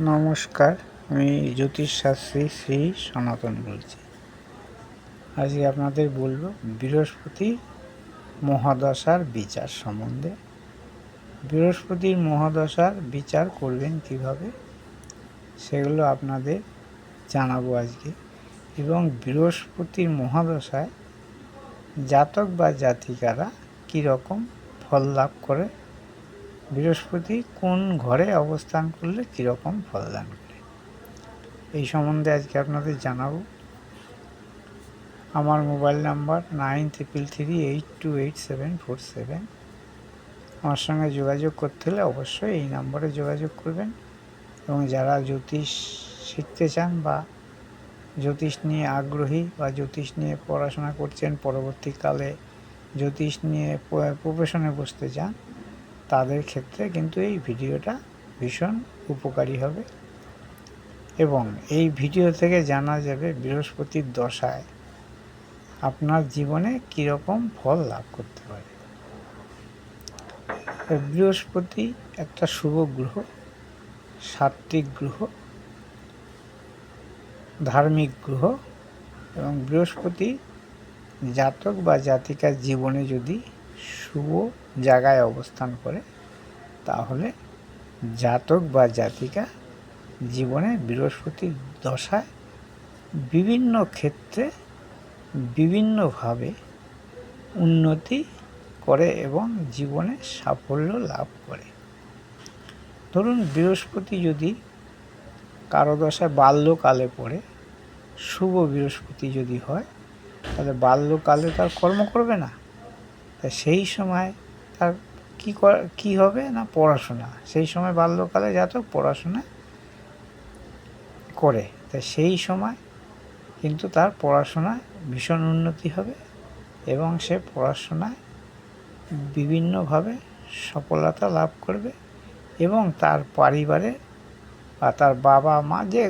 নমস্কার, আমি জ্যোতিষশাস্ত্রী শ্রী সনাতন বলছি। আজকে আপনাদের বলব বৃহস্পতি মহাদশার বিচার সম্বন্ধে। বৃহস্পতির মহাদশার বিচার করবেন কীভাবে, সেগুলো আপনাদের জানাব আজকে। এবং বৃহস্পতির মহাদশায় জাতক বা জাতিকারা কীরকম ফল লাভ করে বৃহস্পতি কোন ঘরে অবস্থান করলে কীরকম ফলদান করে? এই সম্বন্ধে আজকে আপনাদের জানাব। আমার mobile number nine triple three eight two eight seven four seven. আমার সঙ্গে যোগাযোগ করতে হলে অবশ্যই এই নম্বরে যোগাযোগ করবেন। এবং যারা জ্যোতিষ শিখতে চান বা জ্যোতিষ নিয়ে আগ্রহী বা জ্যোতিষ নিয়ে পড়াশোনা করছেন, পরবর্তীকালে জ্যোতিষ নিয়ে প্রফেশনে বসতে চান তাদের ক্ষেত্রে কিন্তু এই ভিডিওটা ভীষণ উপকারী হবে। এবং এই ভিডিও থেকে জানা যাবে বৃহস্পতির দশায় আপনার জীবনে কীরকম ফল লাভ করতে পারে। বৃহস্পতি একটা শুভ গ্রহ, সাত্ত্বিক গ্রহ, ধার্মিক গ্রহ এবং বৃহস্পতি জাতক বা জাতিকার জীবনে যদি শুভ জায়গায় অবস্থান করে, তাহলে জাতক বা জাতিকা জীবনে বৃহস্পতির দশায় বিভিন্ন ক্ষেত্রে বিভিন্নভাবে উন্নতি করে এবং জীবনে সাফল্য লাভ করে। ধরুন বৃহস্পতি যদি কারও দশায় বাল্যকালে পড়ে, শুভ বৃহস্পতি যদি হয়, তাহলে বাল্যকালে তার কর্ম করবে না? তা সেই সময় তার কী কী হবে না পড়াশোনা? সেই সময় বাল্যকালে জাতক পড়াশোনা করে। তা সেই সময় কিন্তু তার পড়াশোনায় ভীষণ উন্নতি হবে এবং সে পড়াশোনায় বিভিন্নভাবে সফলতা লাভ করবে এবং তার পরিবারে বা তার বাবা মা যে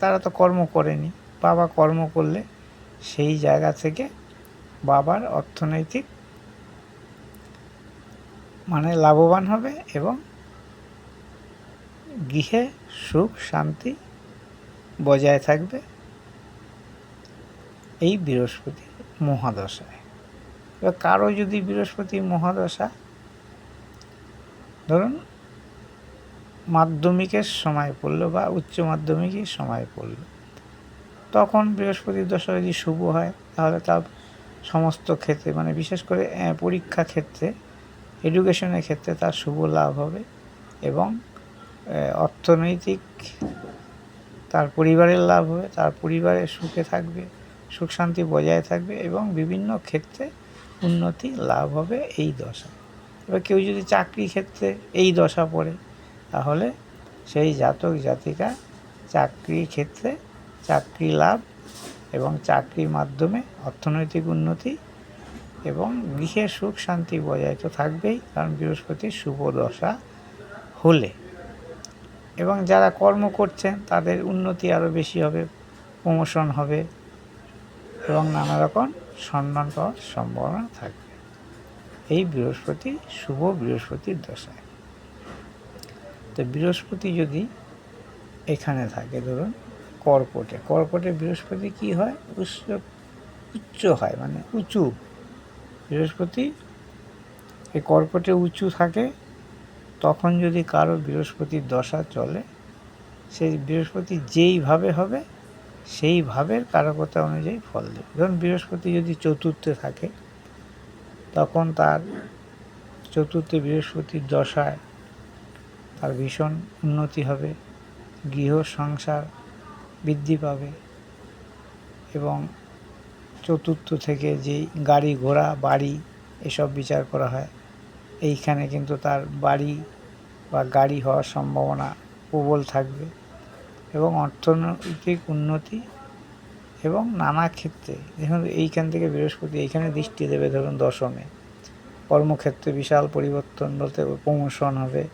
তারা তো কর্ম করেনি, বাবা কর্ম করলে সেই জায়গা থেকে বাবার অর্থনৈতিক মানে লাভবান হবে এবং গৃহে সুখ, শান্তি বজায় থাকবে এই বৃহস্পতি মহাদশায়। এবার কারও যদি বৃহস্পতি মহাদশা, ধরুন মাধ্যমিকের সময় পড়ল বা উচ্চ মাধ্যমিকের সময় পড়ল, তখন বৃহস্পতির দশা যদি শুভ হয়, তাহলে তার সমস্ত ক্ষেত্রে মানে বিশেষ করে পরীক্ষা ক্ষেত্রে এডুকেশনের ক্ষেত্রে তার শুভ লাভ হবে এবং অর্থনৈতিক তার পরিবারের লাভ হবে, তার পরিবারের সুখে থাকবে, সুখ শান্তি বজায় থাকবে এবং বিভিন্ন ক্ষেত্রে উন্নতি লাভ হবে এই দশা। এবার কেউ যদি চাকরি ক্ষেত্রে এই দশা পড়ে, তাহলে সেই জাতক জাতিকা চাকরির ক্ষেত্রে চাকরি লাভ এবং চাকরির মাধ্যমে অর্থনৈতিক উন্নতি এবং গৃহে সুখ শান্তি বজায় তো থাকবেই, কারণ বৃহস্পতির শুভ দশা হলে। এবং যারা কর্ম করছেন, তাদের উন্নতি আরও বেশি হবে, প্রমোশন হবে, এবং নানা রকম সম্মান পাওয়ার সম্ভাবনা থাকবে। এই বৃহস্পতি, শুভ বৃহস্পতির দশায়। তো বৃহস্পতি যদি এখানে থাকে, ধরুন কর্কটে কর্কটে বৃহস্পতি কি হয়? উচ্চ উচ্চ হয় মানে উঁচু। বৃহস্পতি এই কর্কটে উঁচু থাকে, তখন যদি কারও বৃহস্পতির দশা চলে সেই বৃহস্পতি যেইভাবে হবে সেইভাবে কারকতা অনুযায়ী ফল দেবে। ধরুন বৃহস্পতি যদি চতুর্থে থাকে, তখন তার চতুর্থে বৃহস্পতির দশায় তার ভীষণ উন্নতি হবে, গৃহ সংসার বৃদ্ধি পাবে এবং চতুর্থ থেকে যেই গাড়ি ঘোড়া, বাড়ি এসব বিচার করা হয়। এইখানে কিন্তু তার বাড়ি বা গাড়ি হওয়ার সম্ভাবনা প্রবল থাকবে এবং অর্থনৈতিক উন্নতি এবং নানা ক্ষেত্রে, দেখুন এইখান থেকে বৃহস্পতি, এইখানে দৃষ্টি দেবে ধরুন দশমে। কর্মক্ষেত্রে বিশাল পরিবর্তন বলতে প্রমোশন হবে।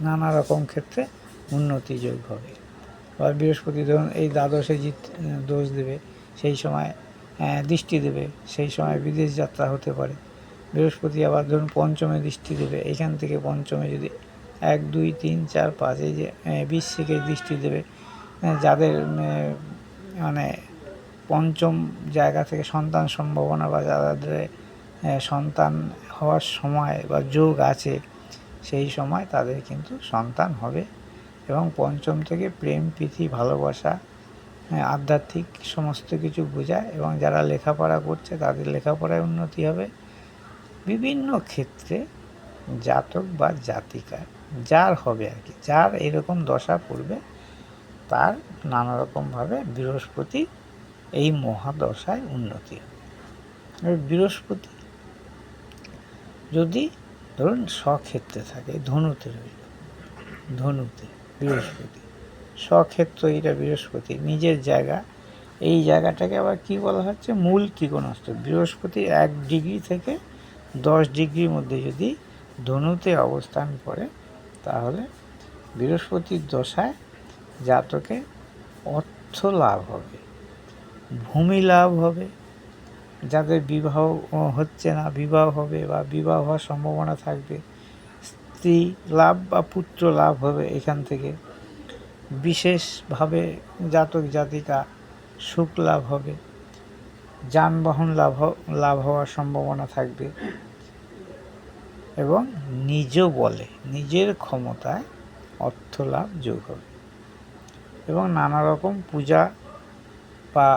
নানা রকম ক্ষেত্রে উন্নতি যোগ হবে। বা বৃহস্পতি ধরুন এই দ্বাদশে জিত দোষ দেবে। সেই সময় দৃষ্টি দেবে। সেই সময় বিদেশ যাত্রা হতে পারে। বৃহস্পতি আবার ধরুন পঞ্চমে দৃষ্টি দেবে। এখান থেকে পঞ্চমে যদি এক দুই তিন চার পাঁচ এই যে বিশ থেকে দৃষ্টি দেবে যাদের মানে পঞ্চম জায়গা থেকে সন্তান সম্ভাবনা বা যাদের সন্তান হওয়ার সময় বা যোগ আছে সেই সময় তাদের কিন্তু সন্তান হবে। এবং পঞ্চম থেকে প্রেম প্রীতি ভালোবাসা হ্যাঁ, আধ্যাত্মিক সমস্ত কিছু বোঝায় এবং যারা লেখাপড়া করছে তাদের লেখাপড়ায় উন্নতি হবে। বিভিন্ন ক্ষেত্রে জাতক বা জাতিকা যার হবে আর কি, যার এরকম দশা পড়বে, তার নানা রকমভাবে বৃহস্পতি এই মহাদশায় উন্নতি হবে। বৃহস্পতি যদি ধরুন স্বক্ষেত্রে থাকে, ধনুতে রইল, ধনুতে বৃহস্পতি স্বক্ষেত্র এটা বৃহস্পতি, নিজের জায়গা। এই জায়গাটাকে আবার কি বলা হচ্ছে? মূল ত্রিকোণস্থ বৃহস্পতি এক ডিগ্রি থেকে দশ ডিগ্রির মধ্যে যদি ধনুতে অবস্থান করে, তাহলে বৃহস্পতির দশায় জাতকে অর্থ লাভ হবে, ভূমি লাভ হবে। যাদের বিবাহ হচ্ছে না, বিবাহ হবে বা বিবাহ হওয়ার সম্ভাবনা থাকবে, স্ত্রী লাভ বা পুত্র লাভ হবে এখান থেকে। বিশেষভাবে জাতক জাতিকা সুখ লাভ হবে, যানবাহন লাভ লাভ হওয়ার সম্ভাবনা থাকবে এবং নিজ বলে, নিজের ক্ষমতায় অর্থ লাভ যোগ হবে এবং নানা রকম পূজা বা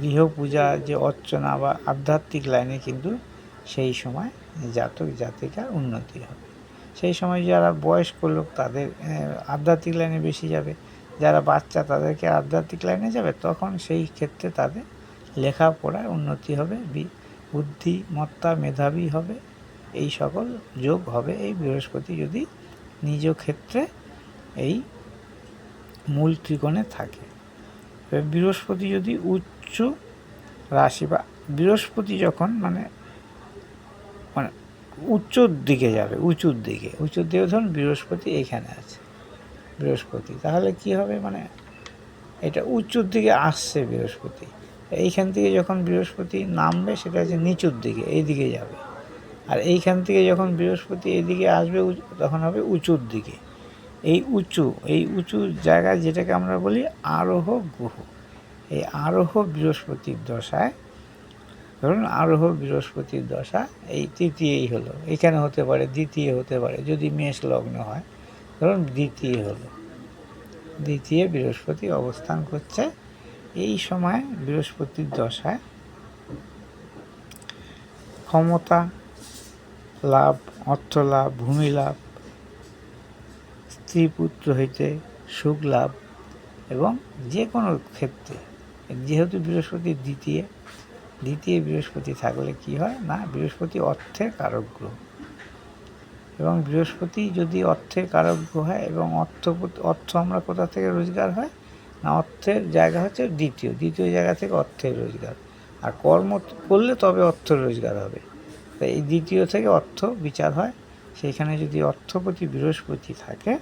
গৃহ পূজা যে অর্চনা বা আধ্যাত্মিক লাইনে কিন্তু সেই সময় জাতক জাতিকার উন্নতি হবে। সেই সময় যারা বয়স্ক লোক তাদের আধ্যাত্মিক লাইনে বেশি যাবে। যারা বাচ্চা তাদেরকে আধ্যাত্মিক লাইনে যাবে, তখন সেই ক্ষেত্রে তাদের লেখাপড়ায় উন্নতি হবে বুদ্ধিমত্তা মেধাবী হবে, এই সকল যোগ হবে এই বৃহস্পতি যদি নিজ ক্ষেত্রে এই মূল ত্রিকোণে থাকে। বৃহস্পতি যদি উচ্চ রাশি বা, বৃহস্পতি যখন মানে উচ্চর দিকে যাবে, উঁচুর দিকে। উঁচুর দিকে ধরুন বৃহস্পতি এইখানে আছে, বৃহস্পতি। তাহলে কি হবে মানে এটা উঁচুর দিকে আসছে বৃহস্পতি। এইখান থেকে যখন বৃহস্পতি নামবে সেটা হচ্ছে নিচুর দিকে, এই দিকে যাবে। আর এইখান থেকে যখন বৃহস্পতি এদিকে আসবে তখন হবে উঁচুর দিকে। এই উঁচু এই উঁচু জায়গায় যেটাকে আমরা বলি আরোহ গ্রহ এই আরোহ বৃহস্পতির দশায় ধরুন আরোহ বৃহস্পতির দশা, এই তৃতীয়ই হলো। এখানে হতে পারে, দ্বিতীয় হতে পারে, যদি মেষ লগ্ন হয়, ধরুন দ্বিতীয় হলো। দ্বিতীয় বৃহস্পতি অবস্থান করছে, এই সময় বৃহস্পতির দশায় ক্ষমতা লাভ, অর্থ লাভ, ভূমি লাভ স্ত্রী পুত্র হইতে সুখ লাভ এবং যে কোনো ক্ষেত্রে, যেহেতু বৃহস্পতি দ্বিতীয় দ্বিতীয় বৃহস্পতি থাকলে কি হয়? না, বৃহস্পতি অর্থের কারক গ্রহ এবং বৃহস্পতি যদি অর্থের কারক গ্রহ হয় এবং অর্থ অর্থ আমরা কোথা থেকে রোজগার হয়? না, অর্থের জায়গা হচ্ছে দ্বিতীয়। দ্বিতীয় জায়গা থেকে অর্থের রোজগার। আর কর্ম করলে তবে অর্থ রোজগার হবে। তাই এই দ্বিতীয় থেকে অর্থ বিচার হয়। সেইখানে যদি অর্থপতি বৃহস্পতি থাকে,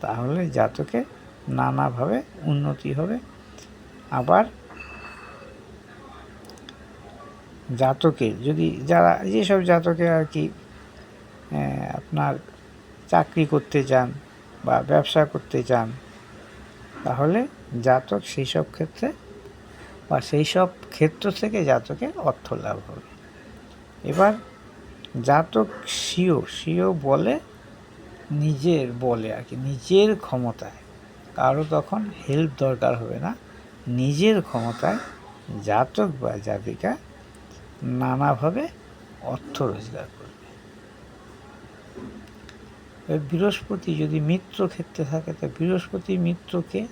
তাহলে জাতকে নানাভাবে উন্নতি হবে। আবার জাতকে, যদি যারা যেসব জাতকে আর কি আপনার চাকরি করতে চান বা ব্যবসা করতে চান, তাহলে জাতক সেই সব ক্ষেত্রে বা সেই সব ক্ষেত্র থেকে জাতকের অর্থ লাভ হবে। এবার জাতক সিও সিও বলে নিজের বলে আর কি, নিজের ক্ষমতায়। কারও তখন হেল্প দরকার হবে না, নিজের ক্ষমতায় জাতক বা জাতিকা নানাভাবে অর্থ রোজগার করবে। বৃহস্পতি যদি মিত্র ক্ষেত্রে থাকে, তো বৃহস্পতি মিত্রকে,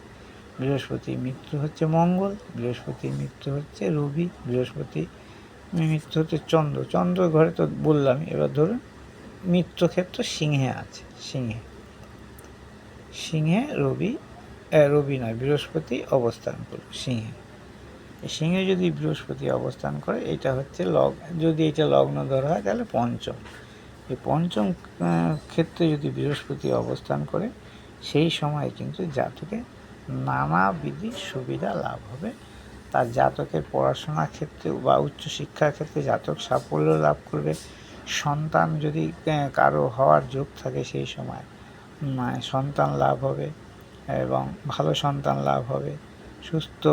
বৃহস্পতি মিত্র হচ্ছে মঙ্গল, বৃহস্পতি মিত্র হচ্ছে রবি, বৃহস্পতি মিত্র হচ্ছে চন্দ্র। চন্দ্র ঘরে তো বললাম এবার ধরুন মিত্র ক্ষেত্র সিংহে আছে, সিংহে। সিংহে রবি রবি নয়, বৃহস্পতি অবস্থান করবে সিংহে। সিংহে যদি বৃহস্পতি অবস্থান করে এটা হচ্ছে লগ, যদি এটা লগ্ন ধরা হয়, তাহলে পঞ্চম। এই পঞ্চম ক্ষেত্রে যদি বৃহস্পতি অবস্থান করে, সেই সময় কিন্তু জাতকে নানাবিধি সুবিধা লাভ হবে। তার জাতকের পড়াশোনার ক্ষেত্রে বা উচ্চশিক্ষার ক্ষেত্রে জাতক সাফল্য লাভ করবে। সন্তান যদি কারও হওয়ার যোগ থাকে সেই সময় সন্তান লাভ হবে এবং ভালো সন্তান লাভ হবে। সুস্থ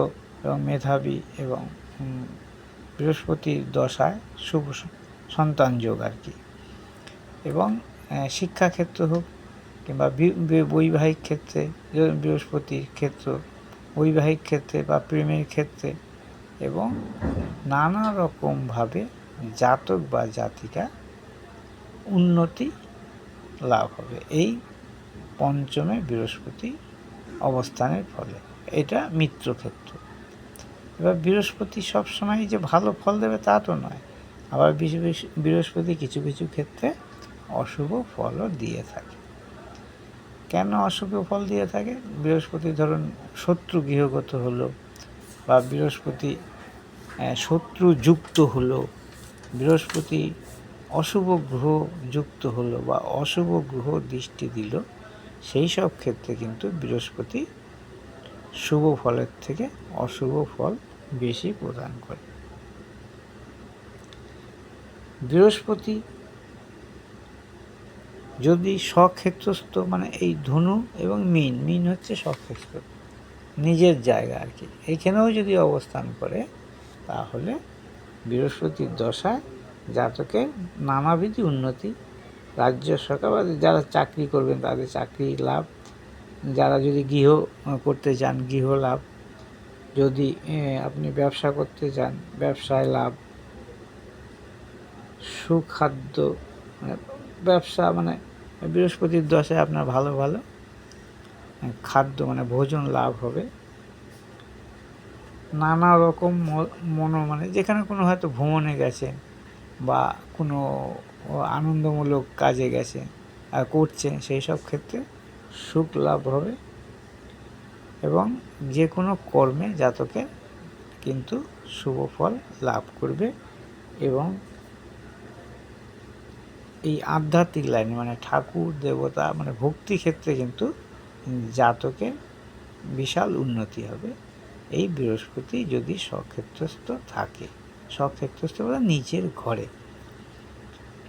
এবং মেধাবী এবং বৃহস্পতির দশায় শুভ সন্তান যোগ আর কি। এবং শিক্ষাক্ষেত্র হোক কিংবা বৈবাহিক ক্ষেত্রে বৃহস্পতির ক্ষেত্র, বৈবাহিক ক্ষেত্রে বা প্রেমের ক্ষেত্রে এবং নানা রকমভাবে জাতক বা জাতিকা উন্নতি লাভ হবে। এই পঞ্চমে বৃহস্পতি অবস্থানের ফলে। এটা মিত্র ক্ষেত্র এবার বৃহস্পতি সবসময় যে ভালো ফল দেবে তা তো নয়। আবার বৃহস্পতি কিছু কিছু ক্ষেত্রে অশুভ ফলও দিয়ে থাকে। কেন অশুভ ফল দিয়ে থাকে? বৃহস্পতি ধরুন শত্রু গৃহগত হলো বা বৃহস্পতি শত্রু যুক্ত হলো, বৃহস্পতি অশুভ গ্রহ যুক্ত হলো বা অশুভ গ্রহ দৃষ্টি দিল, সেই সব ক্ষেত্রে কিন্তু বৃহস্পতি শুভ ফলের থেকে অশুভ ফল বেশি প্রদান করে। বৃহস্পতি, যদি স্বক্ষেত্রস্থ মানে এই ধনু এবং মিন মিন হচ্ছে স্বক্ষেত্র নিজের জায়গা আর কি। এইখানেও যদি অবস্থান করে, তাহলে বৃহস্পতির দশায় জাতকের নানাবিধি উন্নতি, রাজ্য সরকার বা যারা চাকরি করবেন তাদের চাকরি লাভ, যারা যদি গৃহ করতে চান, গৃহ লাভ যদি আপনি ব্যবসা করতে চান ব্যবসায় লাভ, সুখাদ্য মানে ব্যবসা মানে বৃহস্পতির দশায় আপনার ভালো ভালো খাদ্য মানে ভোজন লাভ হবে। নানা রকম মনো মানে যেখানে কোনো হয়তো ভ্রমণে গেছেন বা কোনো আনন্দমূলক কাজে গেছেন আর করছেন, সেই সব ক্ষেত্রে সুখ লাভ হবে। এবং যে কোনো কর্মে জাতকে কিন্তু শুভ ফল লাভ করবে এবং এই আধ্যাত্মিক লাইনে মানে ঠাকুর, দেবতা মানে ভক্তি ক্ষেত্রে কিন্তু জাতকের বিশাল উন্নতি হবে। এই বৃহস্পতি যদি স্বক্ষেত্রস্থ থাকে, স্বক্ষেত্রস্থ বলে নিচের ঘরে।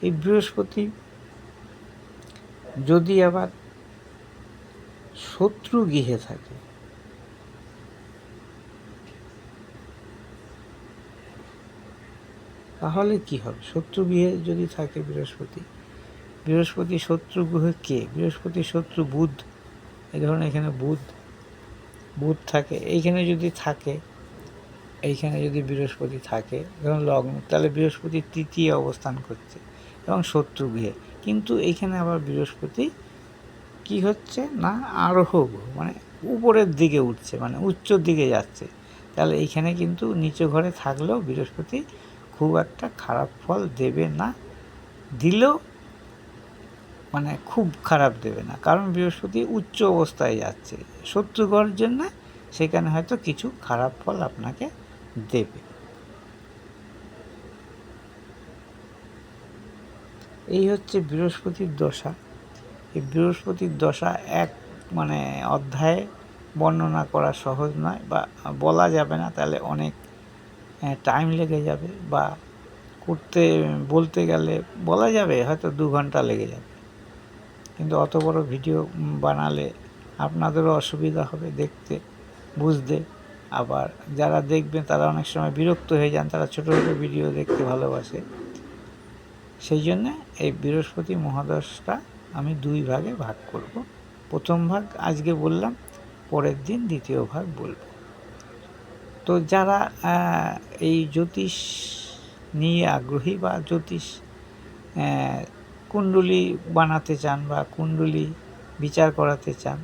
এই বৃহস্পতি যদি আবার শত্রু গৃহে থাকে তাহলে কি হবে? শত্রু গৃহে যদি থাকে বৃহস্পতি বৃহস্পতি শত্রু গ্রহে কে? বৃহস্পতি শত্রু বুধ। এই ধরুন এখানে বুধ বুধ থাকে। এইখানে যদি থাকে, এইখানে যদি বৃহস্পতি থাকে, ধরুন লগ্ন, তাহলে বৃহস্পতি তৃতীয় অবস্থান করছে এবং শত্রু গৃহে কিন্তু এইখানে আবার বৃহস্পতি কি হচ্ছে? না, আরোহ মানে উপরের দিকে উঠছে মানে উচ্চর দিকে যাচ্ছে। তাহলে এইখানে কিন্তু নিচু ঘরে থাকলেও বৃহস্পতি খুব একটা খারাপ ফল দেবে না, দিলেও মানে খুব খারাপ দেবে না। কারণ বৃহস্পতি উচ্চ অবস্থায় যাচ্ছে। শত্রুঘর জন্য সেখানে হয়তো কিছু খারাপ ফল আপনাকে দেবে। এই হচ্ছে বৃহস্পতির দশা। এই বৃহস্পতির দশা এক মানে অধ্যায়ে বর্ণনা করা সহজ নয় বা বলা যাবে না, তাহলে অনেক টাইম লেগে যাবে বা করতে, বলতে গেলে বলা যাবে, হয়তো দু ঘণ্টা লেগে যাবে। কিন্তু অত বড় ভিডিও বানালে আপনাদেরও অসুবিধা হবে দেখতে, বুঝতে। আবার যারা দেখবেন, তারা অনেক সময় বিরক্ত হয়ে যান, তারা ছোটো ছোটো ভিডিও দেখতে ভালোবাসে। সেই জন্যে এই বৃহস্পতি মহাদশটা আমি দুই ভাগে ভাগ করব। প্রথম ভাগ আজকে বললাম, পরের দিন দ্বিতীয় ভাগ বলব। তো যারা এই জ্যোতিষ নিয়ে আগ্রহী বা জ্যোতিষ কুণ্ডলী বানাতে চান বা কুণ্ডলী বিচার করাতে চান,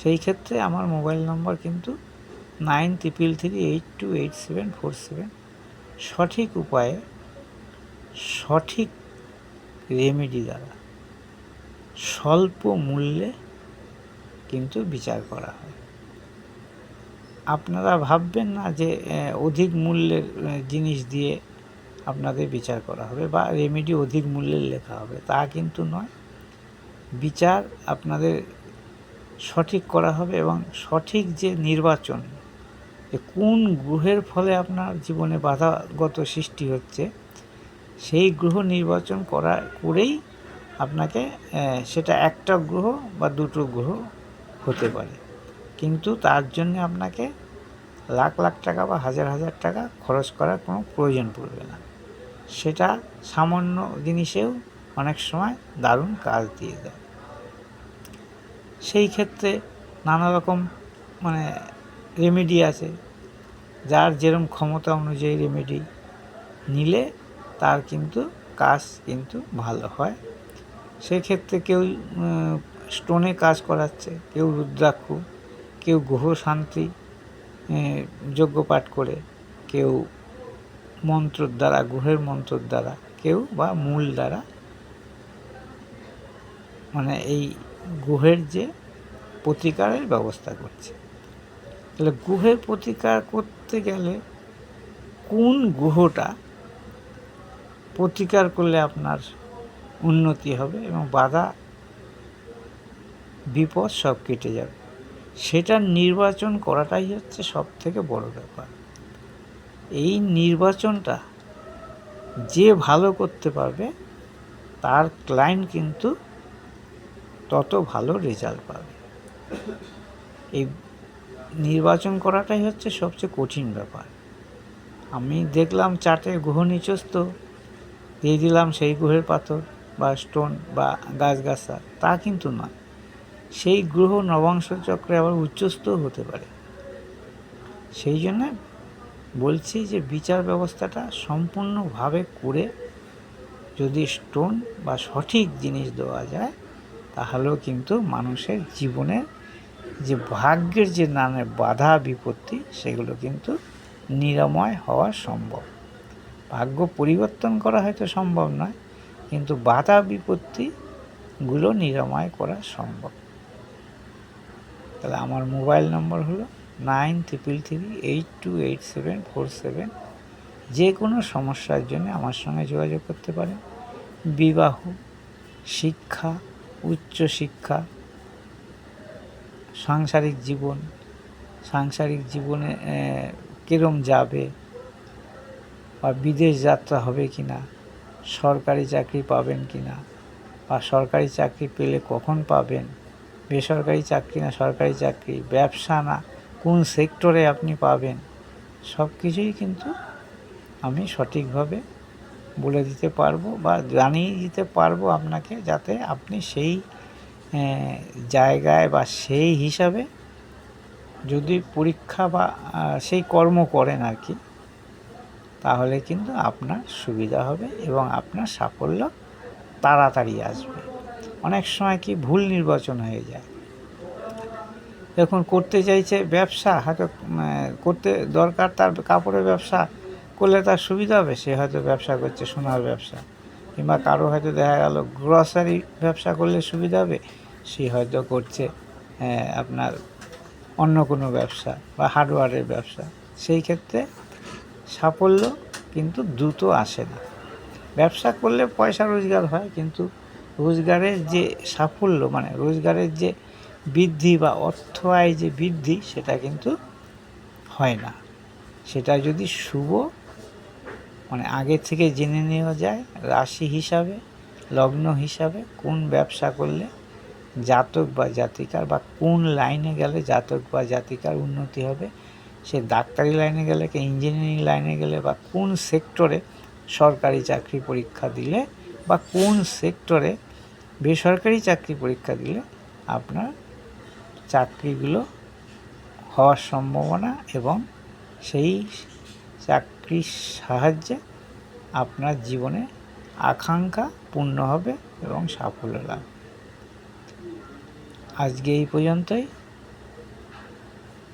সেই ক্ষেত্রে আমার মোবাইল নম্বর কিন্তু nine triple three eight two eight seven four seven সঠিক উপায়ে, সঠিক রেমেডি দ্বারা স্বল্প মূল্যে কিন্তু বিচার করা হয়। আপনারা ভাববেন না যে অধিক মূল্যের জিনিস দিয়ে আপনাদের বিচার করা হবে বা রেমেডি অধিক মূল্যের লেখা হবে। তা কিন্তু নয়। বিচার আপনাদের সঠিক করা হবে এবং সঠিক যে নির্বাচন, যে কোন গ্রহের ফলে আপনার জীবনে বাধাগত সৃষ্টি হচ্ছে, সেই গ্রহ নির্বাচন করা, করেই আপনাকে সেটা একটা গ্রহ বা দুটো গ্রহ হতে পারে। কিন্তু তার জন্য আপনাকে লাখ লাখ টাকা বা হাজার হাজার টাকা খরচ করার কোনো প্রয়োজন পড়বে না। সেটা সামান্য জিনিসেও অনেক সময় দারুণ কাজ দিয়ে দেয়। সেই ক্ষেত্রে নানা রকম মানে রেমেডি আছে। যার যেরকম ক্ষমতা অনুযায়ী রেমেডি নিলে তার কিন্তু কাজ কিন্তু ভালো হয়। সেক্ষেত্রে কেউ স্টোনে কাজ করাচ্ছে, কেউ রুদ্রাক্ষ কেউ গ্রহ শান্তি যজ্ঞ পাঠ করে, কেউ মন্ত্রর দ্বারা গ্রহের মন্ত্রর দ্বারা, কেউ বা মূল দ্বারা মানে এই গ্রহের যে প্রতিকারের ব্যবস্থা করছে। তাহলে গ্রহের প্রতিকার করতে গেলে কোন গ্রহটা প্রতিকার করলে আপনার উন্নতি হবে এবং বাধা, বিপদ সব কেটে যাবে? সেটা নির্বাচন করাটাই হচ্ছে সব থেকে বড় ব্যাপার। এই নির্বাচনটা যে ভালো করতে পারবে, তার ক্লায়েন্ট কিন্তু তত ভালো রেজাল্ট পাবে। এই নির্বাচন করাটাই হচ্ছে সবচেয়ে কঠিন ব্যাপার। আমি দেখলাম চাটে গ্রহ নিচস্ত দিয়ে দিলাম সেই গ্রহের পাথর বা স্টোন বা গাছগাছা, তা কিন্তু নয়। সেই গ্রহ নবাংশ চক্রে আবার উচ্চস্থ হতে পারে। সেই জন্য বলছি যে বিচার ব্যবস্থাটা সম্পূর্ণভাবে করে যদি স্টোন বা সঠিক জিনিস দেওয়া যায়, তাহলেও কিন্তু মানুষের জীবনের যে ভাগ্যের যে নানা বাধা বিপত্তি, সেগুলো কিন্তু নিরাময় হওয়া সম্ভব। ভাগ্য পরিবর্তন করা হয়তো সম্ভব নয়, কিন্তু বাধা বিপত্তিগুলো নিরাময় করা সম্ভব। তাহলে আমার মোবাইল নম্বর হলো nine triple three eight two eight seven four seven যে কোনো সমস্যার জন্য আমার সঙ্গে যোগাযোগ করতে পারেন। বিবাহ, শিক্ষা, উচ্চ শিক্ষা, সাংসারিক জীবন, সাংসারিক জীবনে কিরম যাবে বা বিদেশ যাত্রা হবে কি না সরকারি চাকরি পাবেন কি না বা সরকারি চাকরি পেলে কখন পাবেন বেসরকারি চাকরি না সরকারি চাকরি, ব্যবসা না, কোন সেক্টরে আপনি পাবেন, সব কিছুই কিন্তু আমি সঠিকভাবে বলে দিতে পারব বা জানিয়ে দিতে পারব আপনাকে যাতে আপনি সেই জায়গায় বা সেই হিসাবে যদি পরীক্ষা বা সেই কর্ম করেন আর কি, তাহলে কিন্তু আপনার সুবিধা হবে এবং আপনার সাফল্য তাড়াতাড়ি আসবে। অনেক সময় কি ভুল নির্বাচন হয়ে যায়। দেখুন, করতে চাইছে ব্যবসা, হয়তো করতে দরকার তার কাপড়ের ব্যবসা, করলে তার সুবিধা হবে, সে হয়তো ব্যবসা করছে, সোনার ব্যবসা। কিংবা কারও হয়তো দেখা গেল গ্রসারি ব্যবসা করলে সুবিধা হবে, সে হয়তো করছে আপনার অন্য কোনো ব্যবসা বা হার্ডওয়্যারের ব্যবসা। সেই ক্ষেত্রে সাফল্য কিন্তু দ্রুত আসে না। ব্যবসা করলে পয়সা রোজগার হয়, কিন্তু রোজগারের যে সাফল্য মানে রোজগারের যে বৃদ্ধি বা অর্থ আয় যে বৃদ্ধি, সেটা কিন্তু হয় না। সেটা যদি শুভ মানে আগে থেকে জেনে নেওয়া যায়, রাশি হিসাবে, লগ্ন হিসাবে কোন ব্যবসা করলে জাতক বা জাতিকার বা কোন লাইনে গেলে জাতক বা জাতিকার উন্নতি হবে, সে ডাক্তারি লাইনে গেলে কি ইঞ্জিনিয়ারিং লাইনে গেলে বা কোন সেক্টরে সরকারি চাকরি পরীক্ষা দিলে বা কোন সেক্টরে বেসরকারি চাকরি পরীক্ষা দিলে আপনার চাকরিগুলো হওয়ার সম্ভাবনা এবং সেই চাকরির সাহায্যে আপনার জীবনে আকাঙ্ক্ষা পূর্ণ হবে এবং সাফল্য লাভ। আজকে এই পর্যন্তই।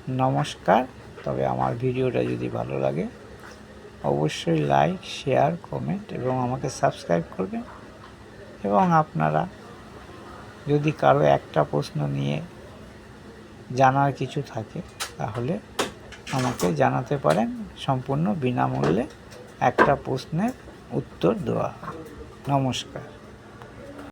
নমস্কার। তবে আমার ভিডিওটা যদি ভালো লাগে, অবশ্যই লাইক, শেয়ার, কমেন্ট এবং আমাকে সাবস্ক্রাইব করবেন। এবং আপনারা যদি কারও একটা প্রশ্ন নিয়ে জানার কিছু থাকে, তাহলে আমাকে জানাতে পারেন। সম্পূর্ণ বিনামূল্যে একটা প্রশ্নের উত্তর দেওয়া। নমস্কার।